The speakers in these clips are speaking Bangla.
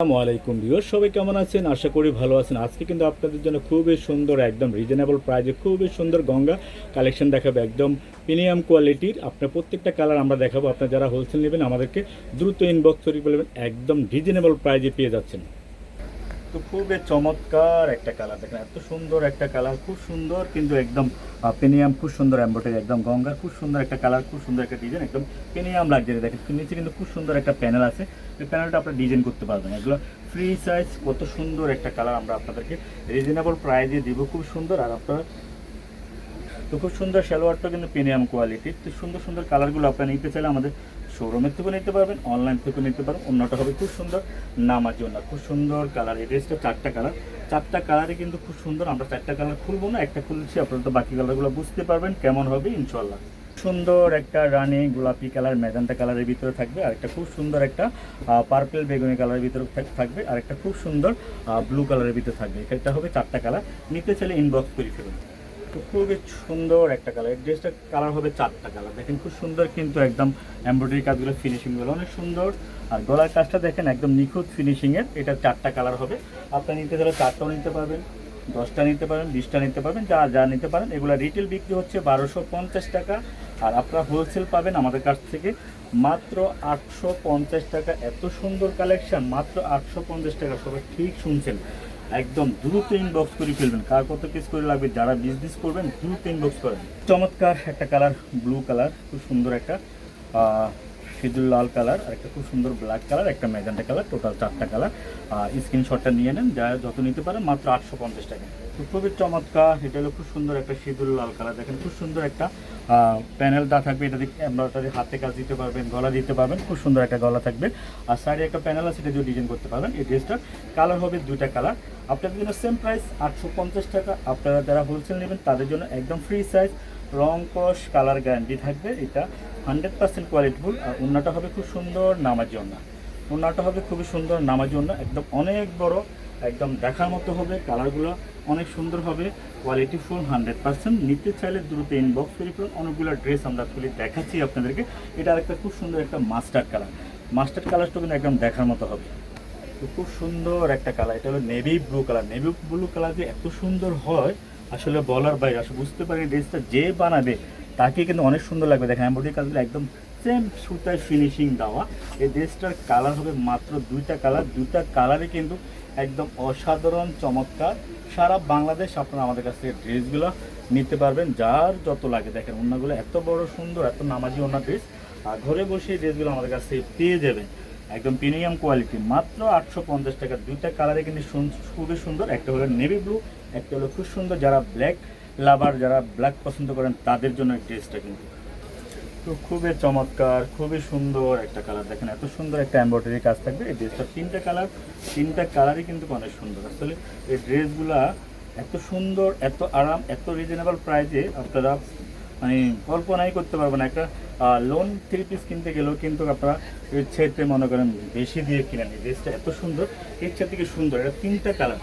আসসালামু আলাইকুম সবাই কেমন আছেন? আশা করি ভালো আছেন। আজকে কিন্তু আপনাদের জন্য খুবই সুন্দর, একদম রিজনেবল প্রাইজে খুবই সুন্দর গঙ্গা কালেকশন দেখাবো। একদম প্রিমিয়াম কোয়ালিটির আপনার প্রত্যেকটা কালার আমরা দেখাবো। আপনার যারা হোলসেল নেবেন, আমাদেরকে দ্রুত ইনবক্স তৈরি করবেন একদম রিজনেবল প্রাইজে পেয়ে যাচ্ছেন। তো খুবই চমৎকার একটা কালার। দেখেন, এত সুন্দর একটা কালার, খুব সুন্দর কিন্তু একদম পেনিয়াম খুব সুন্দর এম্ব্রয়ডারি একদম গঙ্গার, খুব সুন্দর একটা কালার, খুব সুন্দর একটা ডিজাইন একদম পেনিয়াম লাগজারি দেখেন নিচে কিন্তু খুব সুন্দর একটা প্যানেল আছে। এই প্যানেলটা আপনার ডিজাইন করতে পারবেন। এগুলো ফ্রি সাইজ কত সুন্দর একটা কালার আমরা আপনাদেরকে রিজনেবল প্রাইজে দিব। খুব সুন্দর। আর আপনারা তো খুব সুন্দর সালোয়ারটা কিন্তু প্রিমিয়াম কোয়ালিটির। তো সুন্দর সুন্দর কালারগুলো আপনারা নিতে চাইলে আমাদের শোরুমের থেকেও নিতে পারবেন, অনলাইন থেকেও নিতে পারবেন। অন্যটা হবে খুব সুন্দর নামার জন্য। খুব সুন্দর কালার, এই ড্রেসটা চারটা কালার। চারটা কালারই কিন্তু খুব সুন্দর। আমরা চারটা কালার খুলবো না, একটা খুলছি, আপনারা তো বাকি কালারগুলো বুঝতে পারবেন কেমন হবে ইনশাল্লাহ সুন্দর একটা রানি গোলাপি কালার ম্যাজেন্টা কালারের ভিতরে থাকবে। আর একটা খুব সুন্দর একটা পার্পল বেগুনি কালারের ভিতরে থাকবে। আর একটা খুব সুন্দর ব্লু কালারের ভিতরে থাকবে। এটা হবে চারটা কালার। নিতে চাইলে ইনবক্স করে ফেলুন। খুবই সুন্দর একটা কালার এই ড্রেসটার কালার হবে চারটা কালার দেখেন খুব সুন্দর কিন্তু একদম এমব্রয়ডারি কাজগুলো ফিনিশিংগুলো অনেক সুন্দর। আর গলার কাজটা দেখেন একদম নিখুঁত ফিনিশিংয়ের এটা চারটা কালার হবে। আপনি নিতে চাইলে চারটাও নিতে পারবেন, দশটা নিতে পারেন, বিশটা নিতে পারবেন, যা যা নিতে পারেন। এগুলো রিটেল বিক্রি হচ্ছে বারোশো পঞ্চাশ টাকা। আর আপনারা হোলসেল পাবেন আমাদের কাছ থেকে মাত্র আটশো পঞ্চাশ টাকা। এত সুন্দর কালেকশন মাত্র আটশো পঞ্চাশ টাকা, সবাই ঠিক শুনছেন। একদম দ্রুত ইনবক্স করে ফেলবেন। কার কত কেস করে লাগবে, যারা বিজনেস করবেন, দ্রুত ইনবক্স করেন চমৎকার একটা কালার ব্লু কালার খুব সুন্দর একটা সিঁদুর লাল কালার, আর একটা খুব সুন্দর ব্ল্যাক কালার, একটা ম্যাজেন্টা কালার টোটাল চারটা কালার। স্ক্রিনশটটা নিয়ে নেন, যা যত নিতে পারেন, মাত্র আটশো পঞ্চাশ টাকা। খুবই চমৎকার, এটা হলো খুব সুন্দর একটা সিঁদুর লাল কালার। দেখেন, খুব সুন্দর একটা প্যানেল দা থাকবে, এটা দিয়ে এমব্রয়ডারি হাতে কাজ দিতে পারবেন, গলা দিতে পারবেন, খুব সুন্দর একটা গলা থাকবে। আর সাইডে একটা প্যানেল আছে সেটা দিয়ে ডিজাইন করতে পারবেন। এই ড্রেসটার কালার হবে দুইটা কালার আপনাদের জন্য সেম প্রাইস আটশো পঞ্চাশ টাকা। আপনারা যারা হোলসেল নেবেন, তাদের জন্য একদম ফ্রি সাইজ রং কস কালার গ্যারান্টি থাকবে, এটা হান্ড্রেড পার্সেন্ট কোয়ালিটিফুল আর অন্যটা হবে খুব সুন্দর নামার জন্য ওনাটা হবে খুবই সুন্দর নামার জন্য একদম অনেক বড়, একদম দেখার মতো হবে, কালারগুলো অনেক সুন্দর হবে কোয়ালিটি ফুল হান্ড্রেড পার্সেন্ট। নিতে চাইলে দ্রুত ইনবক্স করে ফেলুন অনেকগুলো ড্রেস আমরা খুলে দেখাচ্ছি আপনাদেরকে। এটা আরেকটা খুব সুন্দর একটা মাস্টার্ড কালার মাস্টার্ড কালারটা কিন্তু একদম দেখার মতো হবে। খুব সুন্দর একটা কালার এটা হলো navy blue colour navy blue colour যে এত সুন্দর হয় আসলে বলার বাইরে, আসলে বুঝতে পারি ড্রেসটা যে বানাবে, তাকে কিন্তু অনেক সুন্দর লাগবে। দেখেন এমব্রয়ডারি কাজগুলো একদম সেম সুতায় ফিনিশিং দেওয়া। এই ড্রেসটার কালার হবে মাত্র দুইটা কালার দুইটা কালারে কিন্তু একদম অসাধারণ, চমৎকার। সারা বাংলাদেশ আপনারা আমাদের কাছ থেকে ড্রেসগুলো নিতে পারবেন, যার যত লাগে। দেখেন ওনাগুলো এত বড় সুন্দর, এত নামাজি ওনা ড্রেস আর ঘরে বসে ড্রেসগুলো আমাদের কাছ থেকে পেয়ে যাবেন। একদম প্রিমিয়াম কোয়ালিটি মাত্র আটশো পঞ্চাশ টাকা। দুইটা কালারে কিন্তু খুবই সুন্দর। একটা হলো নেভি ব্লু একটা হলো খুব সুন্দর। যারা ব্ল্যাক লাভার যারা ব্ল্যাক পছন্দ করেন, তাদের জন্য এই ড্রেসটা কিন্তু তো খুবই চমৎকার, খুবই সুন্দর একটা কালার দেখেন এত সুন্দর একটা এমব্রয়ডারি কাজ থাকবে। এই ড্রেসটা তিনটা কালার তিনটা কালারই কিন্তু অনেক সুন্দর। আসলে এই ড্রেসগুলা এত সুন্দর, এত আরাম, এত রিজনেবল প্রাইজে আপনারা মানে কল্পনাই করতে পারব না। একটা লোন থ্রি পিস কিনতে গেলেও কিন্তু আপনারা ছেড়তে মনে করেন বেশি দিয়ে কিনেন এই ড্রেসটা এত সুন্দর ইচ্ছা থেকে সুন্দর। এটা তিনটা কালার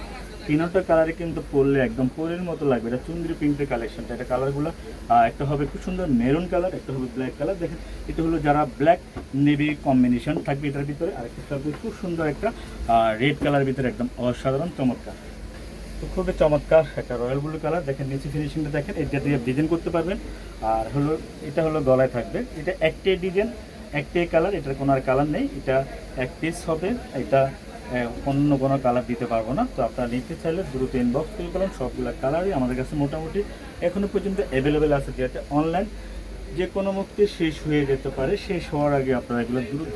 তিনটা কালারে কিন্তু পরলে একদম পরের মতো লাগবে। এটা চুন্দ্রি পিঙ্কের কালেকশনটা এটা কালারগুলো একটা হবে খুব সুন্দর মেরুন কালার একটা হবে ব্ল্যাক কালার দেখেন, এটা হলো যারা ব্ল্যাক নেভি কম্বিনেশন থাকবে এটার ভিতরে। আর একটা থাকবে খুব সুন্দর একটা রেড কালার ভিতরে একদম অসাধারণ চমৎকার। তো খুবই চমৎকার একটা রয়্যাল ব্লু কালার। দেখেন, নিচে ফিনিশিংটা দেখেন, এটা দিয়ে ডিজাইন করতে পারবেন। আর হলো, এটা হলো গলায় থাকবে। এটা একটাই ডিজাইন একটাই কালার, এটার কোনো আর কালার নেই। এটা এক পিস হবে, এটা অন্য কোনো কালার দিতে পারব না। তো আপনারা নিতে চাইলে দ্রুত ইনবক্স করে করেন সবগুলো কালারই আমাদের কাছে মোটামুটি এখনও পর্যন্ত অ্যাভেলেবেল আছে যেটা অনলাইন যে কোনো মুহূর্তে শেষ হয়ে যেতে পারে। শেষ হওয়ার আগে আপনারা এগুলো দ্রুত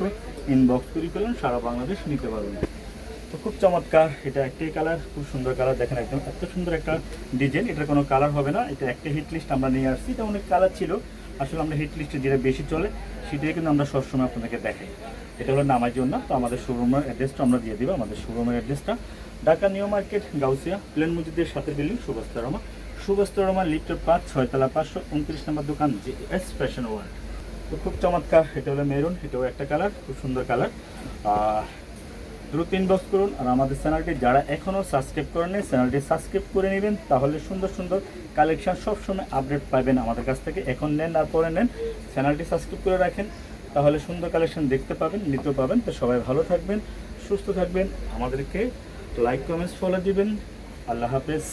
ইনবক্স করে ফেলেন সারা বাংলাদেশ নিতে পারবেন। খুব চমৎকার। এটা একটাই কালার খুব সুন্দর কালার দেখেন একদম এত সুন্দর একটা ডিজাইন এটার কোনো কালার হবে না। এটা একটা হিট লিস্ট আমরা নিয়ে আসছি। এটা অনেক কালার ছিল। আসলে আমরা হিট লিস্টে যেটা বেশি চলে, সেটাই কিন্তু আমরা সবসময় আপনাদেরকে দেখাই। এটা হলো নামার জন্য, তো আমাদের শোরুমের অ্যাড্রেসটা আমরা দিয়ে দিব। আমাদের শোরুমের অ্যাড্রেসটা ঢাকা নিউ মার্কেট, গাউসিয়া, প্লেন মসজিদের সাথে বিল্ডিং সুবস্তারমা সুবস্তারমা লিফটের পাঁচ, ছয়তলা পাঁচশো উনত্রিশ নম্বর দোকান জি এস ফ্যাশন ওয়ার্ল্ড তো খুব চমৎকার। এটা হলো মেরুন, এটাও একটা কালার খুব সুন্দর কালার দ্রুত ইনবক্স করুন আর আমাদের চ্যানেলটি যারা এখনও সাবস্ক্রাইব করেন চ্যানেলটি সাবস্ক্রাইব করে নেবেন, তাহলে সুন্দর সুন্দর কালেকশান সবসময় আপডেট পাবেন আমাদের কাছ থেকে। এখন নেন আর পরে নেন, চ্যানেলটি সাবস্ক্রাইব করে রাখেন, তাহলে সুন্দর কালেকশান দেখতে পাবেন নিতে পাবেন। তো সবাই ভালো থাকবেন, সুস্থ থাকবেন। আমাদেরকে লাইক কমেন্টস ফলো দিবেন। আল্লাহ হাফেজ।